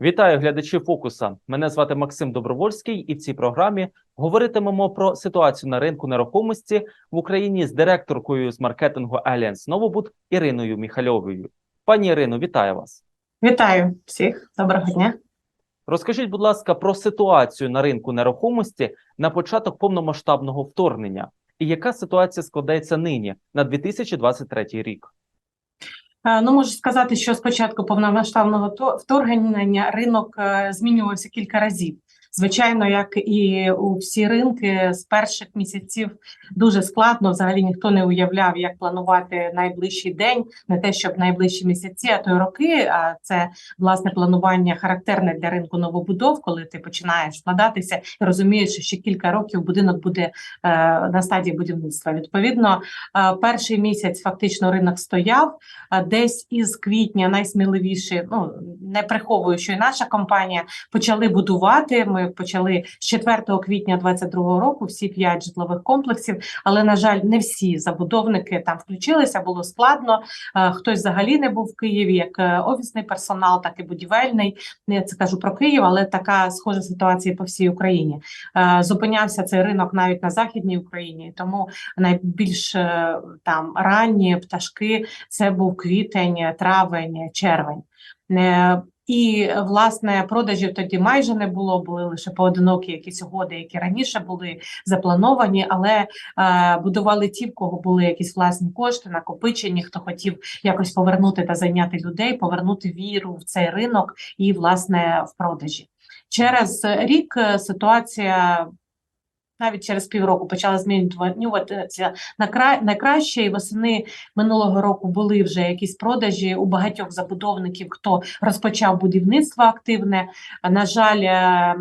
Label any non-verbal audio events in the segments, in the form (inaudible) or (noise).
Вітаю глядачі Фокуса. Мене звати Максим Добровольський, і в цій програмі говоритимемо про ситуацію на ринку нерухомості в Україні з директоркою з маркетингу Allianz Новобуд Іриною Міхальовою. Пані Ірино, вітаю вас. Вітаю всіх, доброго дня. Розкажіть, будь ласка, про ситуацію на ринку нерухомості на початок повномасштабного вторгнення і яка ситуація складається нині на 2023 рік? Е, Ну, можу сказати, що спочатку повномасштабного то- вторгнення ринок е, змінювався кілька разів. Звичайно, як і у всі ринки з перших місяців дуже складно. Взагалі ніхто не уявляв, як планувати найближчий день, не те, щоб найближчі місяці, а то й роки. А це власне планування характерне для ринку новобудов, коли ти починаєш складатися і розумієш, що ще кілька років будинок буде е, на стадії будівництва. Відповідно, е, перший місяць фактично ринок стояв. А десь із квітня найсміливіші, ну не приховую, що і наша компанія почали будувати. Ми почали з 4 квітня 2022 року всі п'ять житлових комплексів. Але на жаль, не всі забудовники там включилися. Було складно. Е, Хтось взагалі не був в Києві, як е, офісний персонал, так і будівельний. Я це кажу про Київ, але така схожа ситуація по всій Україні. Е, Зупинявся цей ринок навіть на західній Україні, тому найбільш там ранні пташки це був квітень, травень, червень. І власне продажів тоді майже не було, були лише поодинокі якісь угоди, які раніше були заплановані, але е, будували ті, в кого були якісь власні кошти, накопичені, хто хотів якось повернути та зайняти людей, повернути віру в цей ринок і власне в продажі. Через рік е, ситуація навіть через півроку почала змінюватися на кра... на краще, і восени минулого року були вже якісь продажі у багатьох забудовників, хто розпочав будівництво активне. На жаль, е,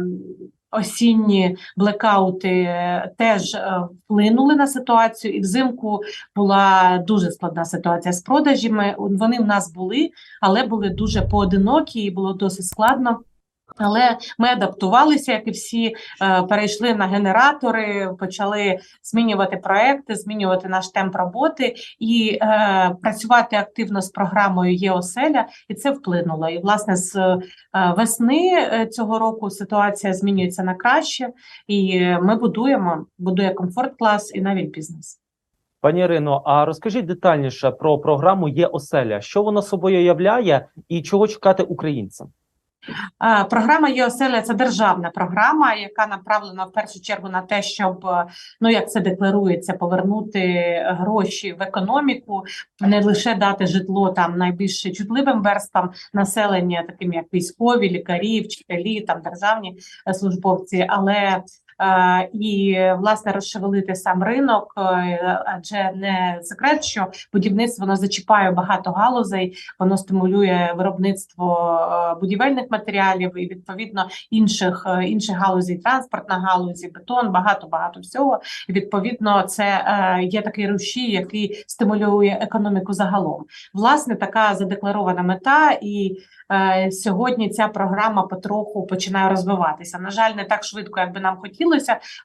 осінні блекаути е, теж е, вплинули на ситуацію, і взимку була дуже складна ситуація з продажами. Вони в нас були, але були дуже поодинокі, і було досить складно. Але ми адаптувалися, як і всі, е, перейшли на генератори, почали змінювати проекти, змінювати наш темп роботи і е, працювати активно з програмою ЄОСЕЛЯ, і це вплинуло. І власне з е, весни е, цього року ситуація змінюється на краще, і ми будуємо, будує комфорт клас і навіть бізнес. Пані Ірино, а розкажіть детальніше про програму Є оселя, що вона собою являє і чого чекати українцям? Е, Програма ЄОСЕЛЯ – це державна програма, яка направлена в першу чергу на те, щоб ну як це декларується, повернути гроші в економіку, не лише дати житло там найбільш чутливим верствам населення, таким як військові, лікарі, вчителі, там державні службовці, але і власне розшевелити сам ринок, е, адже не секрет, що будівництво воно зачіпає багато галузей, воно стимулює виробництво е, будівельних матеріалів і відповідно інших е, інших галузей, транспортна галузі, бетон, багато багато всього. І відповідно, це е, є такий рушій, який стимулює економіку загалом. Власне, така задекларована мета, і е, сьогодні ця програма потроху починає розвиватися. На жаль, не так швидко, як би нам хотілося,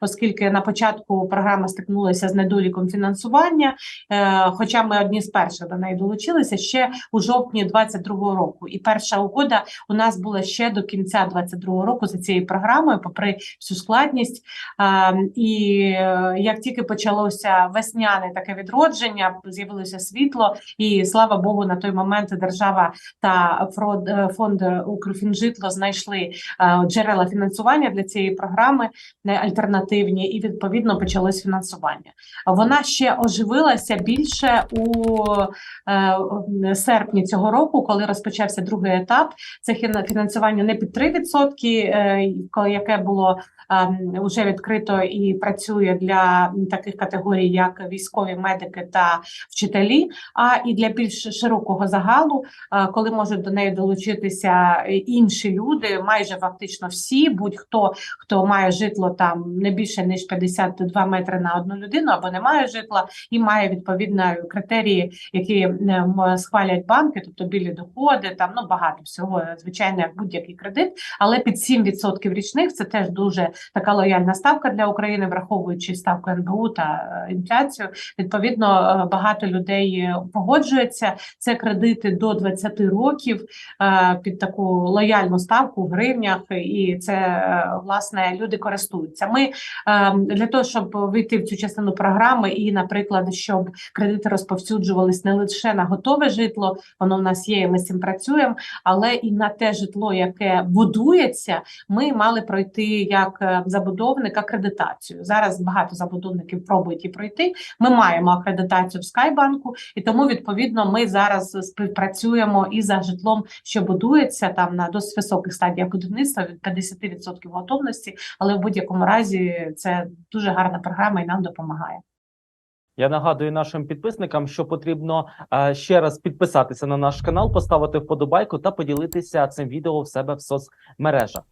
оскільки на початку програма стикнулася з недоліком фінансування. Е, хоча ми одні з перших до неї долучилися ще у жовтні 22-го року. І перша угода у нас була ще до кінця 22-го року за цією програмою, попри всю складність. Е, і е, як тільки почалося весняне таке відродження, з'явилося світло, і слава Богу, на той момент держава та фонд Укрфінжитло знайшли джерела фінансування для цієї програми альтернативні, і відповідно почалось фінансування. Вона ще оживилася більше у е, серпні цього року, коли розпочався другий етап. Це фінансування не під 3%, е, яке було е, вже відкрито і працює для таких категорій, як військові медики та вчителі, а і для більш широкого загалу, е, коли можуть до неї долучитися інші люди, майже фактично всі, будь-хто хто має житло там не більше ніж 52 метри на одну людину або не має житла, і має відповідно критерії, які е, схвалять банки, тобто білі доходи, там ну багато всього, звичайно, як будь-який кредит, але під 7% річних це теж дуже така лояльна ставка для України, враховуючи ставку НБУ та е, інфляцію. Відповідно, е, багато людей е, погоджується. Це кредити до 20 років е, під таку лояльну ставку в гривнях, і це е, власне люди користуються. Ми е, для того, щоб вийти в цю частину програми, і, наприклад, щоб кредити розповсюджувались не лише на готове житло, воно в нас є, і ми з цим працюємо, але і на те житло, яке будується, ми мали пройти як е, забудовник акредитацію. Зараз багато забудовників пробують і пройти. Ми маємо акредитацію в Скайбанку, і тому відповідно ми зараз співпрацюємо і за житлом, що будується там на досить високих стадіях будівництва від 50% готовності. Але в будь-якому разі це дуже гарна програма і нам допомагає. Я нагадую нашим підписникам, що потрібно е, ще раз підписатися на наш канал, поставити вподобайку та поділитися цим відео в себе в соцмережах.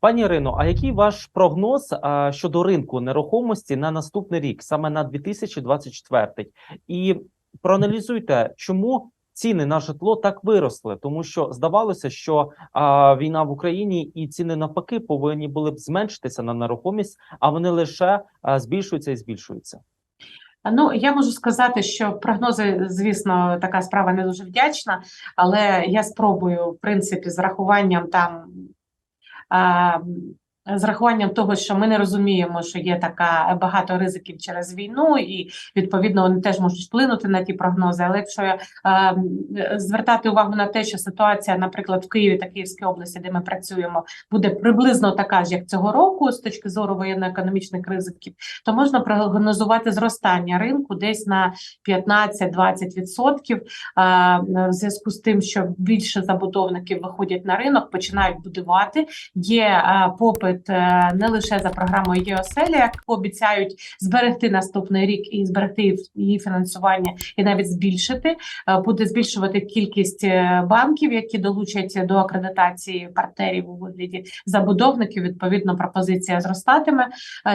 Пані Ірино, а який ваш прогноз е, щодо ринку нерухомості на наступний рік, саме на 2024? І проаналізуйте, чому ціни на житло так виросли, тому що здавалося, що а, війна в Україні і ціни навпаки повинні були б зменшитися на нерухомість, а вони лише а, збільшуються і збільшуються. Ну, я можу сказати, що прогнози, звісно, така справа не дуже вдячна, але я спробую, в принципі, з рахуванням там. З рахуванням того, що ми не розуміємо, що є така багато ризиків через війну, і відповідно вони теж можуть вплинути на ті прогнози. Але якщо е, звертати увагу на те, що ситуація, наприклад, в Києві та Київській області, де ми працюємо, буде приблизно така ж, як цього року, з точки зору воєнно-економічних ризиків, то можна прогнозувати зростання ринку десь на 15-20%, е, в зв'язку з тим, що більше забудовників виходять на ринок, починають будувати. Є е, попит е, не лише за програмою ЄОСЕЛі, як обіцяють зберегти наступний рік і зберегти її фінансування, і навіть збільшити. Е, Буде збільшувати кількість е, банків, які долучать до акредитації партнерів у вигляді забудовників. Відповідно, пропозиція зростатиме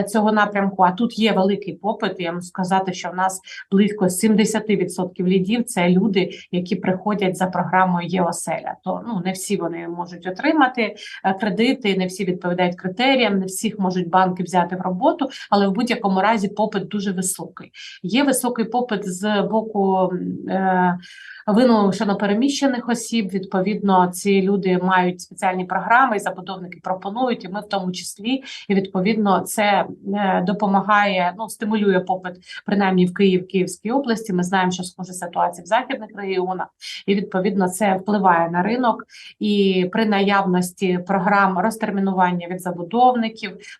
цього напрямку. А тут є великий попит. Я можу сказати, що в нас близько 70% лідів це люди, які приходять за програмою ЄОСЕЛЯ. То ну не всі вони можуть отримати кредити, не всі відповідають критеріям, не всіх можуть банки взяти в роботу, але в будь-якому разі попит дуже високий. Є високий попит з боку е, вимушено осіб. Відповідно, ці люди мають спеціальні програми, і забудовники пропонують, і ми в тому числі. І відповідно це е, допомагає, ну стимулює попит, принаймні в Київ, Київській області. Ми знаємо, що схожа ситуація в західних регіонах, і відповідно це впливає на ринок. І при наявності програм розтермінування від забудовників,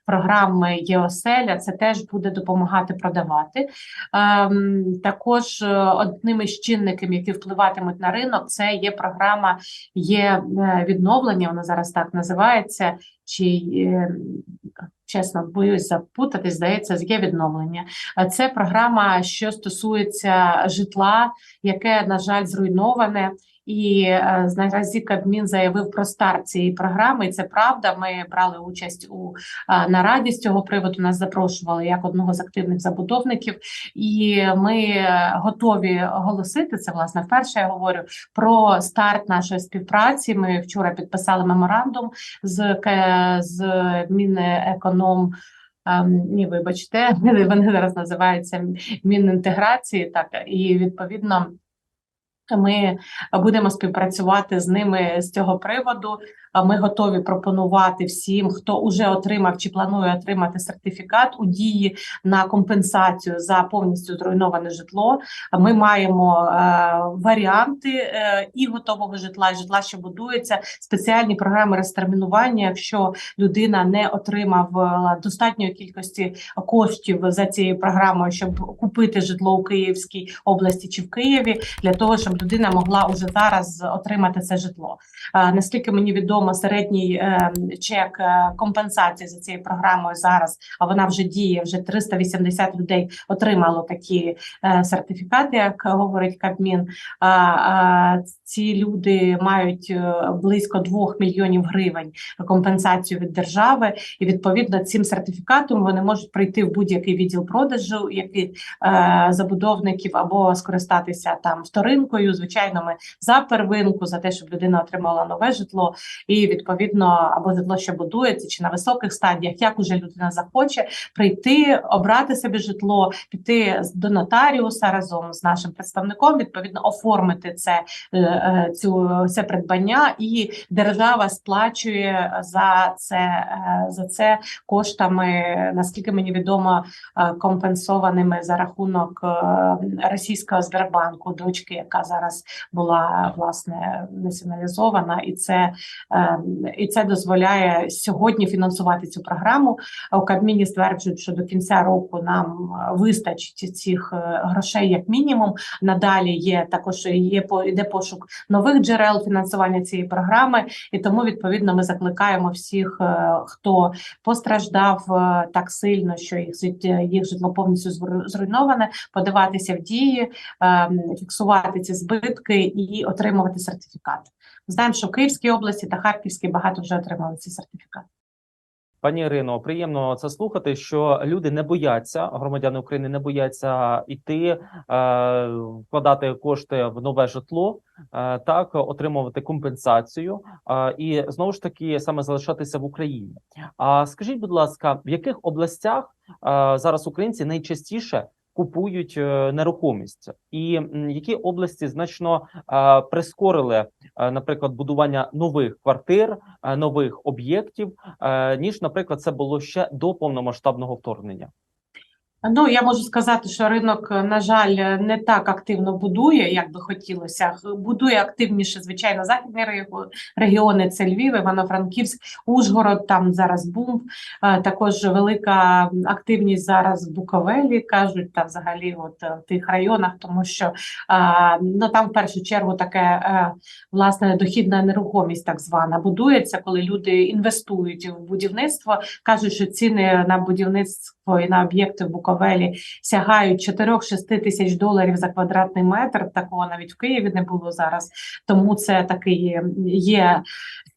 програми ЄОСЕЛЯ, це теж буде допомагати продавати. Ем, також е, одним із чинників, які впливатимуть на ринок, це є програма є е, відновлення. Вона зараз так називається. Чи е, чесно боюсь запутати, здається, є відновлення. Це програма, що стосується житла, яке на жаль зруйноване. І е, наразі Кабмін заявив про старт цієї програми. І це правда. Ми брали участь у е, нараді з цього приводу. Нас запрошували як одного з активних забудовників, і ми е, готові оголосити це. Власне, вперше я говорю про старт нашої співпраці. Ми вчора підписали меморандум з з Мінеконом. Ем, Ні, вибачте, (laughs) вони зараз називаються Мінінтеграції. Так і відповідно. Ми будемо співпрацювати з ними з цього приводу. Ми готові пропонувати всім, хто вже отримав чи планує отримати сертифікат у дії на компенсацію за повністю зруйноване житло. Ми маємо е, варіанти е, і готового житла, і житла, що будується, спеціальні програми розтермінування. Якщо людина не отримав е, достатньої кількості коштів за цією програмою, щоб купити житло у Київській області чи в Києві, для того, щоб людина могла уже зараз отримати це житло. Е, Наскільки мені відомо, середній е, чек е, компенсації за цією програмою зараз, а вона вже діє. Вже 380 людей отримало такі сертифікати, як говорить Кабмін. Ці люди мають близько 2 мільйонів гривень компенсацію від держави, і відповідно цим сертифікатом вони можуть прийти в будь-який відділ продажу, який забудовників або скористатися там вторинкою. Звичайно, ми за первинку, за те, щоб людина отримала нове житло, і відповідно або житло, що будується, чи на високих стадіях, як уже людина захоче прийти, обрати собі житло, піти до нотаріуса разом з нашим представником, відповідно оформити це е, е, цю це придбання, і держава сплачує за це е, за це коштами, наскільки мені відомо, компенсованими за рахунок російського Сбербанку, дочки, яка зараз була власне націоналізована, і це е, і це дозволяє сьогодні фінансувати цю програму. У Кабміні стверджують, що до кінця року нам е, вистачить цих е, грошей як мінімум. Надалі є також є по іде пошук нових джерел фінансування цієї програми, і тому відповідно ми закликаємо всіх, е, хто постраждав так сильно, що їх їх житло повністю зруйноване, подаватися в дії, е, фіксувати ці збитки і отримувати сертифікат. Знаємо, що в Київській області та Харківській багато вже отримали ці сертифікати. Пані Ірино, приємно це слухати, що люди не бояться, громадяни України не бояться йти е, вкладати кошти в нове житло, е, так отримувати компенсацію е, і знову ж таки саме залишатися в Україні. А скажіть, будь ласка, в яких областях зараз українці найчастіше купують е, нерухомість, і які області значно прискорили, е, наприклад, будування нових квартир, е, нових об'єктів, ніж, наприклад, це було ще до повномасштабного вторгнення. Ну я можу сказати, що ринок, е, на жаль, е, не так активно будує, як би хотілося. Будує активніше, звичайно, західні регіони. Це Львів, Івано-Франківськ, Ужгород. Там зараз бум. Е, Також велика активність зараз в Буковелі, кажуть, та взагалі, от в тих районах, тому що ну там в першу чергу таке власне дохідна нерухомість, так звана, будується, коли люди інвестують в будівництво. кажуть, що ціни на будівництво і на об'єкти в Буковелі сягають 4-6 тисяч доларів за квадратний метр. Такого навіть в Києві не було зараз. Тому це такий є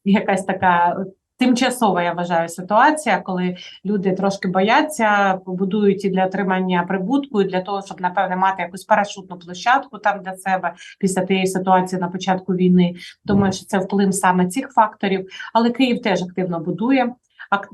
якась така. Тимчасова, я вважаю, ситуація, коли люди трошки бояться, будують і для отримання прибутку, і для того, щоб напевне мати якусь парашутну площадку там для себе після тієї ситуації на початку війни. Думаю, що це вплив саме цих факторів. Але Київ теж активно будує.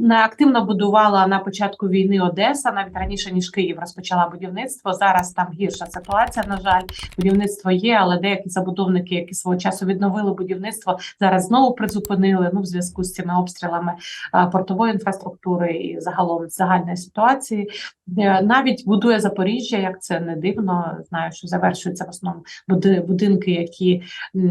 Активно будувала на початку війни Одеса, навіть раніше ніж Київ розпочала будівництво. Зараз там гірша ситуація. На жаль, будівництво є, але деякі забудовники, які свого часу відновили будівництво, зараз знову призупинили. Ну, в зв'язку з цими обстрілами портової інфраструктури і загалом загальної ситуації. Е, Навіть будує Запоріжжя, як це не дивно. Знаю, що завершуються в основному будинки, які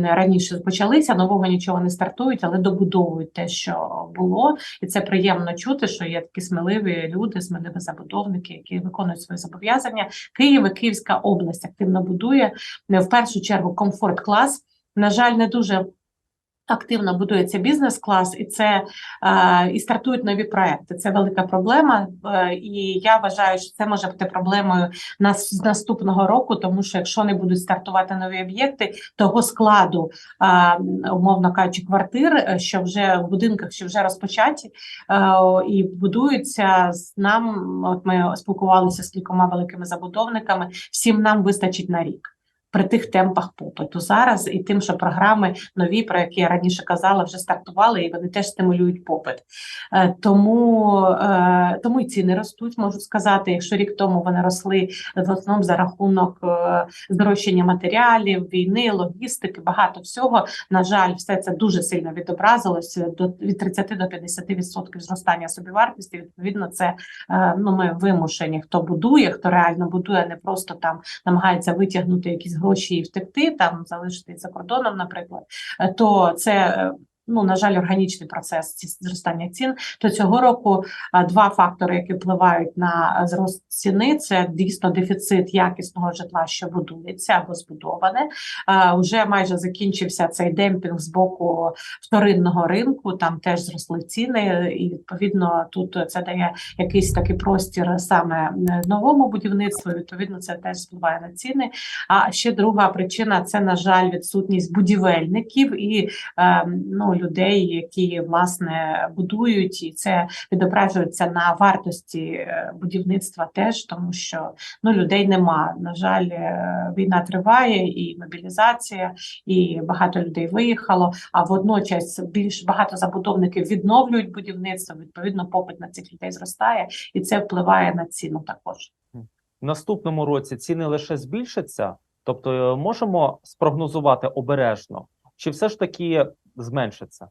раніше почалися. Нового нічого не стартують, але добудовують те, що було, і це приємно чути, що є такі сміливі люди, сміливі забудовники, які виконують свої зобов'язання. Київ Київська область активно будує Е, в першу чергу комфорт клас. На жаль, не дуже. Активно будується бізнес-клас, і це е, і стартують нові проекти. Це велика проблема, е, і я вважаю, що це може бути проблемою нас з наступного року, тому що якщо не будуть стартувати нові об'єкти, того складу, е, умовно кажучи, квартир, що вже в будинках, що вже розпочаті і будуються з нам. От ми спілкувалися з кількома великими забудовниками. Всім нам вистачить на рік. При тих темпах попиту зараз і тим, що програми нові, про які я раніше казала, вже стартували, і вони теж стимулюють попит. Е, Тому, е, тому і ціни ростуть, можу сказати. Якщо рік тому вони росли в основному за рахунок е, здорожчання матеріалів, війни, логістики, багато всього. На жаль, все це дуже сильно відобразилося до від 30 до 50% зростання собівартості. Відповідно, це ну ми вимушені, хто будує, хто реально будує, а не просто там намагається витягнути якісь і втекти, там залишитись за кордоном, наприклад, е, то це. Ну на жаль, органічний процес зростання цін. То цього року два фактори, які впливають на зрост ціни, це дійсно дефіцит якісного житла, що будується або збудоване. Уже майже закінчився цей демпінг з боку вторинного ринку. Там теж зросли ціни, і відповідно тут це дає якийсь такий простір саме е, новому будівництву. Відповідно, це теж впливає на ціни. А ще друга причина це, на жаль, відсутність будівельників і е, ну, людей, які власне будують, і це відображується на вартості е, будівництва теж, тому що ну, людей нема. На жаль, е, війна триває, і мобілізація, і багато людей виїхало. А водночас більш багато забудовників відновлюють будівництво. Відповідно, попит на цих людей зростає, і це впливає на ціну також. В наступному році ціни лише збільшаться, тобто е, можемо спрогнозувати обережно, чи все ж таки зменшиться?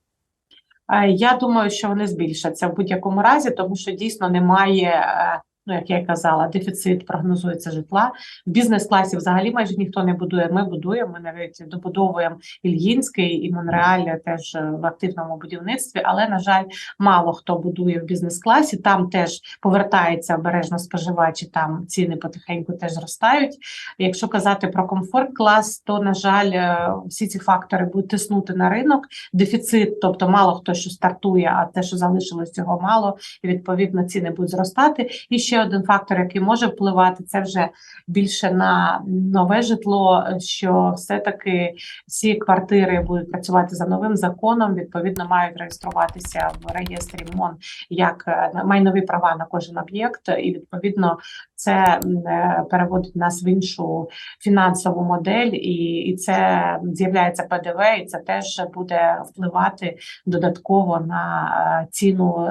Е, Я думаю, що вони збільшаться в будь-якому разі, тому що дійсно немає. Ну, як я й казала, дефіцит прогнозується житла. В бізнес-класі взагалі майже ніхто не будує. Ми будуємо, ми навіть добудовуємо Ільїнський і Монреаль теж е, в активному будівництві. Але на жаль, мало хто будує в бізнес-класі. Там теж повертається обережно споживач, і там ціни потихеньку теж зростають. Якщо казати про комфорт-клас, то на жаль, е, всі ці фактори будуть тиснути на ринок. Дефіцит, тобто мало хто що стартує, а те, що залишилось, цього мало, і відповідно ціни будуть зростати. І ще один фактор, який може впливати, це вже більше на нове житло, що все-таки всі квартири будуть працювати за новим законом. Відповідно, мають реєструватися в реєстрі МОН як е, майнові права на кожен об'єкт, і відповідно це е, переводить нас в іншу фінансову модель, і, і це з'являється ПДВ, і це теж буде впливати додатково на е, ціну,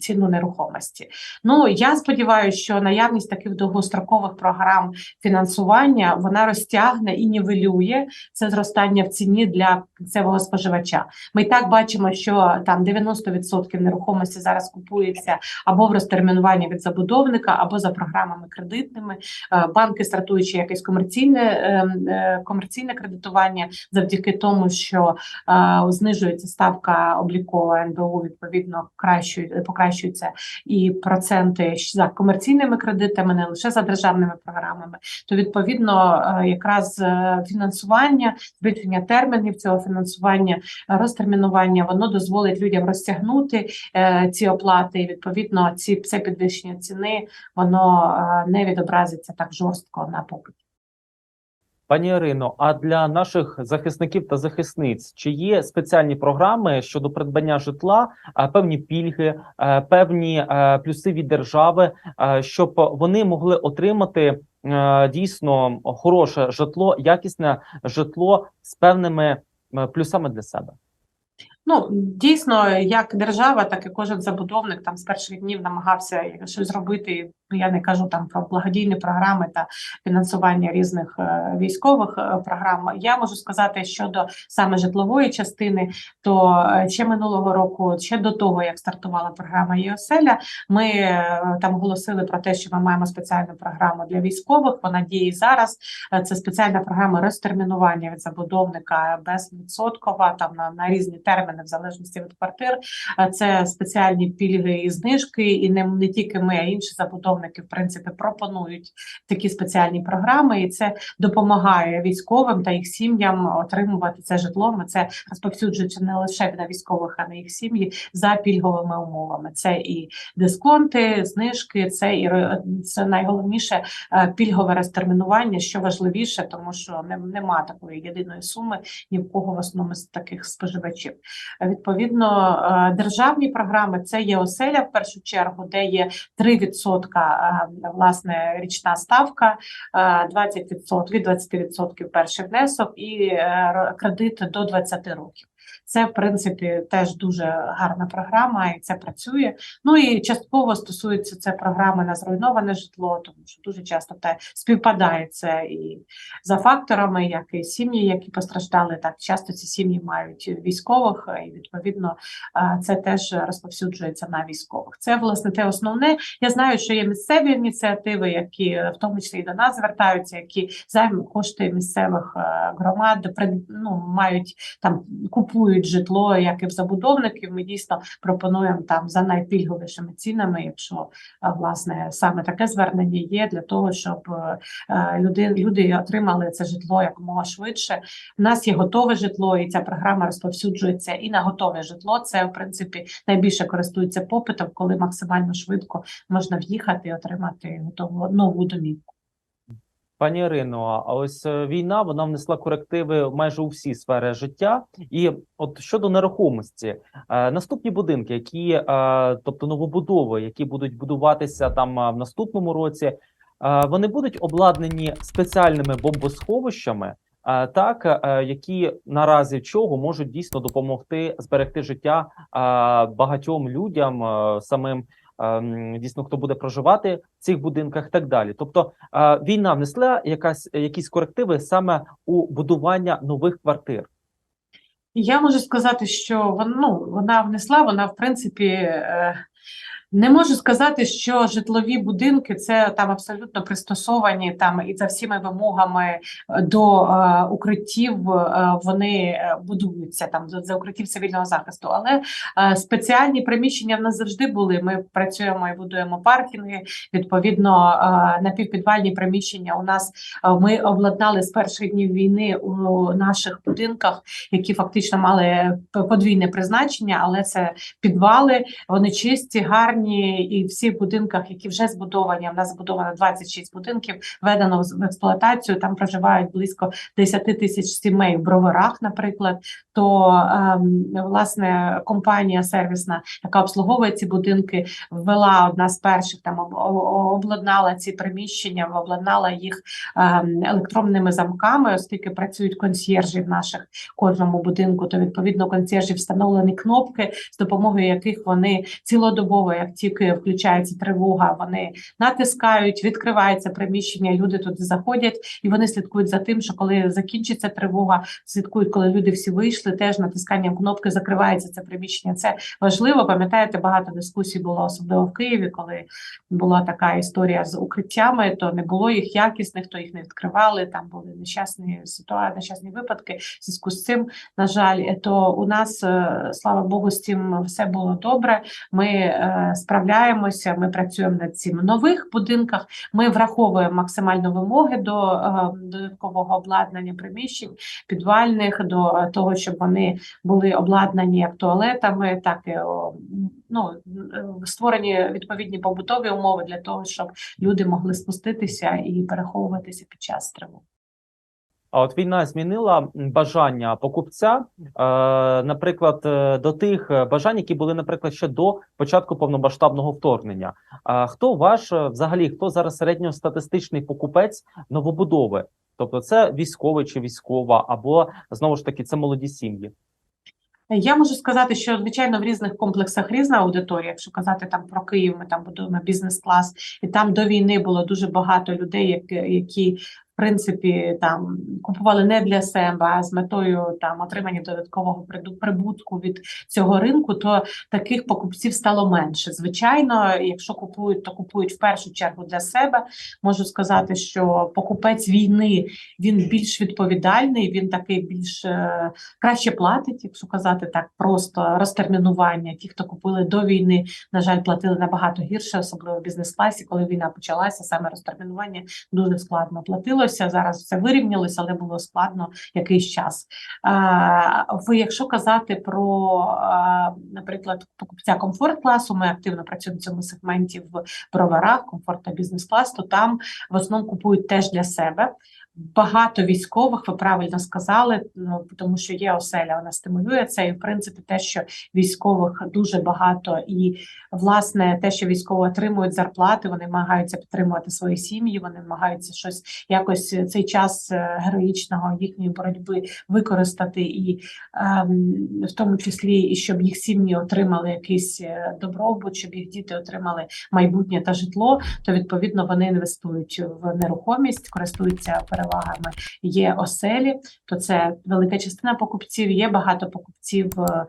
ціну нерухомості. Ну я сподіваюся, що наявність таких довгострокових програм фінансування вона розтягне і нівелює це зростання в ціні для кінцевого споживача. Ми і так бачимо, що там 90% нерухомості зараз купується або в розтермінуванні від забудовника, або за програмами кредитними. Е, Банки стартуючи якесь комерційне е, е, комерційне кредитування завдяки тому, що знижується ставка облікова НБУ, відповідно кращують покращуються і проценти за комерційними кредитами, не лише за державними програмами. То відповідно, е, якраз е, фінансування, збільшення термінів цього фінансування, розтермінування, воно дозволить людям розтягнути е, ці оплати. І відповідно, ці все підвищення ціни воно не відобразиться так жорстко на попиті. Пані Ірино, а для наших захисників та захисниць чи є спеціальні програми щодо придбання житла, е, певні пільги, е, певні е, плюси від держави, щоб вони могли отримати дійсно хороше житло, якісне житло з певними плюсами для себе? Ну дійсно, як держава, так і кожен забудовник там з перших днів намагався щось зробити. Ну, я не кажу там про благодійні програми та фінансування різних е, військових е, програм. Я можу сказати щодо саме житлової частини, то е, ще минулого року, ще до того як стартувала програма ЄОСЕЛЯ, ми там оголосили про те, що ми маємо спеціальну програму для військових. Вона діє зараз. Це спеціальна програма розтермінування від забудовника безвідсоткова, там на, на різні терміни, в залежності від квартир. Це спеціальні пільги і знижки, і не, не тільки ми, а інші забудовники в принципі пропонують такі спеціальні програми, і це допомагає військовим та їх сім'ям отримувати це житло. Ми це розповсюджується не лише на військових, а на їх сім'ї за пільговими умовами. Це і дисконти, знижки, це і це найголовніше е, пільгове розтермінування, що важливіше, тому що не, нема такої єдиної суми ні в кого в основному з таких споживачів. Відповідно, е, державні програми це є оселя в першу чергу, де є 3% е, власне річна ставка, е, 20% від 20% перший внесок і е, кредит до 20 років. Це в принципі теж дуже гарна програма, і це працює. Ну і частково стосується це програми на зруйноване житло, тому що дуже часто те співпадає це і за факторами, як і сім'ї, які постраждали, так часто ці сім'ї мають військових, і відповідно це теж розповсюджується на військових. Це власне те основне. Я знаю, що є місцеві ініціативи, які в тому числі і до нас звертаються, які за кошти місцевих е, громад ну, мають там купують купують житло, як і в забудовників. Ми дійсно пропонуємо там за найпільговішими цінами, якщо е, власне саме таке звернення є для того, щоб е, люди, люди отримали це житло якомога швидше. У нас є готове житло, і ця програма розповсюджується і на готове житло. Це в принципі найбільше користується попитом, коли максимально швидко можна в'їхати і отримати готову нову домівку. Пані Ірино, а ось е, війна вона внесла корективи майже у всі сфери життя. І от щодо нерухомості, е, наступні будинки, які е, тобто новобудови, які будуть будуватися там в наступному році, вони будуть обладнані спеціальними бомбосховищами, так які наразі чого можуть дійсно допомогти зберегти життя багатьом людям, самим дійсно хто буде проживати в цих будинках, і так далі. Тобто е, війна внесла якась якісь корективи саме у будування нових квартир. Я можу сказати, що вона ну, вона внесла, вона в принципі. Не можу сказати, що житлові будинки це там абсолютно пристосовані там і за всіми вимогами е, до е, укриттів е, вони е, будуються там за укриттів цивільного захисту. Але е, спеціальні приміщення в нас завжди були. Ми працюємо і будуємо паркінги. Відповідно, е, напівпідвальні приміщення у нас е, ми обладнали з перших днів війни у наших будинках, які фактично мали подвійне призначення, але це підвали. Вони чисті, гарні, і всі в будинках, які вже збудовані. В нас збудовано 26 будинків, введено в експлуатацію. Там проживають близько 10 тисяч сімей в броварах, наприклад. То ем, власне компанія сервісна, яка обслуговує ці будинки, ввела одна з перших там обладнала ці приміщення, обладнала їх ем, електронними замками, оскільки працюють консьєржі в наших кожному будинку, то відповідно консьєржі встановлені кнопки, з допомогою яких вони цілодобово, як тільки включається тривога, вони натискають, відкривається приміщення, люди туди заходять і вони слідкують за тим, що коли закінчиться тривога, слідкують, коли люди всі вийшли, теж натисканням кнопки закривається це приміщення. Це важливо. Пам'ятаєте, багато дискусій було особливо в Києві, коли була така історія з укриттями, то не було їх якісних, то їх не відкривали. Там були нещасні ситуації, нещасні випадки. В зв'язку з цим, на жаль, то у нас, е, слава Богу, з цим все було добре. Ми е, справляємося, ми працюємо над цим нових будинках. Ми враховуємо максимально вимоги до е, додаткового обладнання приміщень підвальних, до того, щоб вони були обладнані як туалетами, так і ну, е, створені відповідні побутові умови для того, щоб люди могли спуститися і переховуватися під час тривоги. А от війна змінила бажання покупця, е, наприклад, е, до тих е, бажань, які були, наприклад, ще до початку повномасштабного вторгнення. А хто ваш взагалі, хто зараз середньостатистичний покупець новобудови? Тобто, це військовий чи військова, або знову ж таки це молоді сім'ї. Я можу сказати, що звичайно в різних комплексах різна аудиторія. Якщо казати там про Київ, ми там будуємо бізнес-клас, і там до війни було дуже багато людей, які принципі там купували не для себе, а з метою там отримання додаткового прибутку від цього ринку, то таких покупців стало менше. Звичайно, якщо купують, то купують в першу чергу для себе. Можу сказати, що покупець війни він більш відповідальний, він такий більш е, краще платить, якщо казати так, просто розтермінування. Ті, хто купили до війни, на жаль, платили набагато гірше, особливо в бізнес-класі. Коли війна почалася, саме розтермінування дуже складно платилося. Зараз все вирівнялося, але було складно якийсь час. Ви, якщо казати про, наприклад, покупця комфорт-класу, ми активно працюємо в цьому сегменті в броварах, комфорт та бізнес-клас, то там в основному купують теж для себе. Багато військових, ви правильно сказали, ну тому що є оселя, вона стимулює це. І в принципі, те, що військових дуже багато, і власне те, що військові отримують зарплати, вони намагаються підтримувати свої сім'ї, вони намагаються щось якось цей час е, героїчного їхньої боротьби використати, і ем, в тому числі щоб їх сім'ї отримали якийсь е, добробут, щоб їх діти отримали майбутнє та житло, то відповідно вони інвестують в нерухомість, користуються перевагами. Є оселі, то це велика частина покупців. Є багато покупців, е,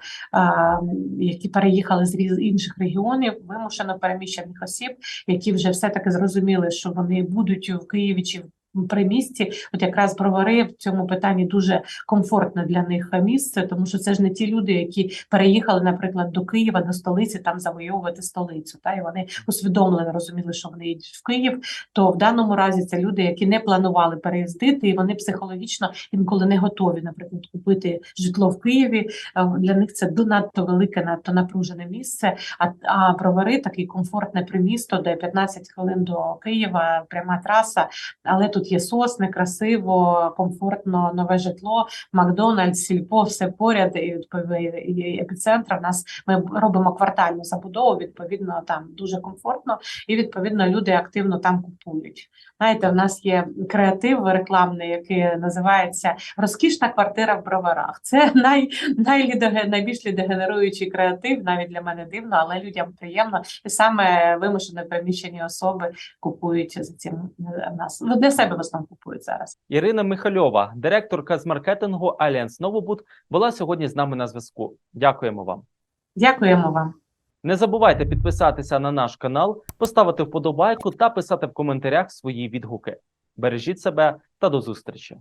які переїхали з інших регіонів, вимушено переміщених осіб, які вже все таки зрозуміли, що вони будуть в Києві чи в при місті. От якраз бровари в цьому питанні дуже комфортне для них місце, тому що це ж не ті люди, які переїхали, наприклад, до Києва, до столиці, там завоювати столицю. Та і вони усвідомлено розуміли, що вони їдуть в Київ. То в даному разі це люди, які не планували переїздити, і вони психологічно інколи не готові, наприклад, купити житло в Києві. Е, Для них це надто велике, надто напружене місце. А, а бровари таке комфортне примісто, де 15 хвилин до Києва, пряма траса, але тут є сосни, красиво, комфортно, нове житло, Макдональдс, Сільпо, все поряд, і і епіцентр. В нас ми робимо квартальну забудову. Відповідно, там дуже комфортно, і відповідно люди активно там купують. Знаєте, в нас є креатив рекламний, який називається Розкішна квартира в броварах. Це най, найлідоге- найбільш лідогенеруючий креатив, навіть для мене дивно, але людям приємно. І саме вимушено переміщені особи купують за цим е, в нас. Ну, для себе в там купують зараз. Ірина Михальова, директорка з маркетингу Альянс Новобуд, була сьогодні з нами на зв'язку. Дякуємо вам. Дякуємо вам. Не забувайте підписатися на наш канал, поставити вподобайку та писати в коментарях свої відгуки. Бережіть себе та до зустрічі.